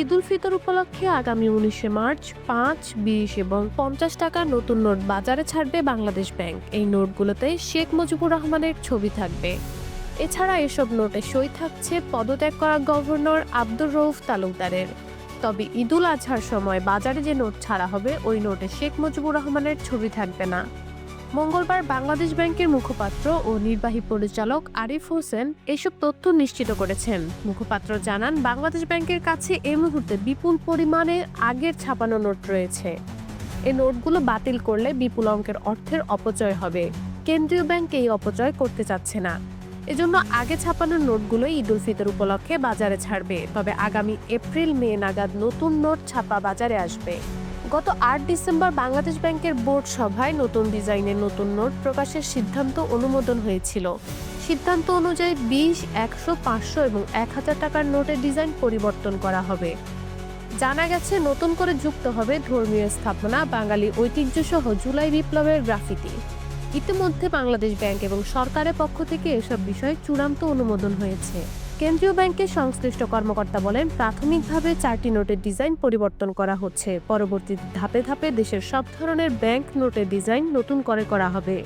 ঈদ উল ফিতর উপলক্ষে আগামী উনিশে মার্চ পাঁচ, বিশ এবং পঞ্চাশ টাকার নতুন নোট বাজারে ছাড়বে বাংলাদেশ ব্যাংক। এই নোটগুলোতে শেখ মুজিবুর রহমানের ছবি থাকবে। এছাড়া এসব নোটে সই থাকছে পদত্যাগ করা গভর্নর আব্দুর রউফ তালুকদারের। তবে ঈদুল আজহার সময় বাজারে যে নোট ছাড়া হবে, ওই নোটে শেখ মুজিবুর রহমানের ছবি থাকবে না। মঙ্গলবার বাংলাদেশ ব্যাংকের মুখপাত্র ও নির্বাহী পরিচালক আরিফ হোসেন এসব তথ্য নিশ্চিত করেছেন। মুখপাত্র জানান, বাংলাদেশ ব্যাংকের কাছে এই মুহূর্তে বিপুল পরিমাণে আগের ছাপানো নোট রয়েছে। এই নোটগুলো বাতিল করলে বিপুল অঙ্কের অর্থের অপচয় হবে। কেন্দ্রীয় ব্যাংক এই অপচয় করতে চাচ্ছে না। এজন্য আগে ছাপানো নোটগুলো ঈদ উল ফিতর উপলক্ষে বাজারে ছাড়বে। তবে আগামী এপ্রিল মে নাগাদ নতুন নোট ছাপা বাজারে আসবে। গত আট ডিসেম্বর বাংলাদেশ ব্যাংকের বোর্ড সভায় নতুন ডিজাইনের নতুন নোট প্রকাশের সিদ্ধান্ত অনুমোদন হয়েছিল। সিদ্ধান্ত অনুযায়ী বিশ, একশো, পাঁচশো এবং এক হাজার টাকার নোটের ডিজাইন পরিবর্তন করা হবে। জানা গেছে, নতুন করে যুক্ত হবে ধর্মীয় স্থাপনা, বাঙালি ঐতিহ্য সহ জুলাই বিপ্লবের গ্রাফিতি। ইতিমধ্যে বাংলাদেশ ব্যাংক এবং সরকারের পক্ষ থেকে এসব বিষয়ে চূড়ান্ত অনুমোদন হয়েছে। কেন্দ্রীয় ব্যাংকের সংশ্লিষ্ট কর্মকর্তা বলেন, প্রাথমিকভাবে চারটি নোটের ডিজাইন পরিবর্তন করা হচ্ছে। পরবর্তী ধাপে ধাপে দেশের সব ধরনের ব্যাংক নোটের ডিজাইন নতুন করে করা হবে।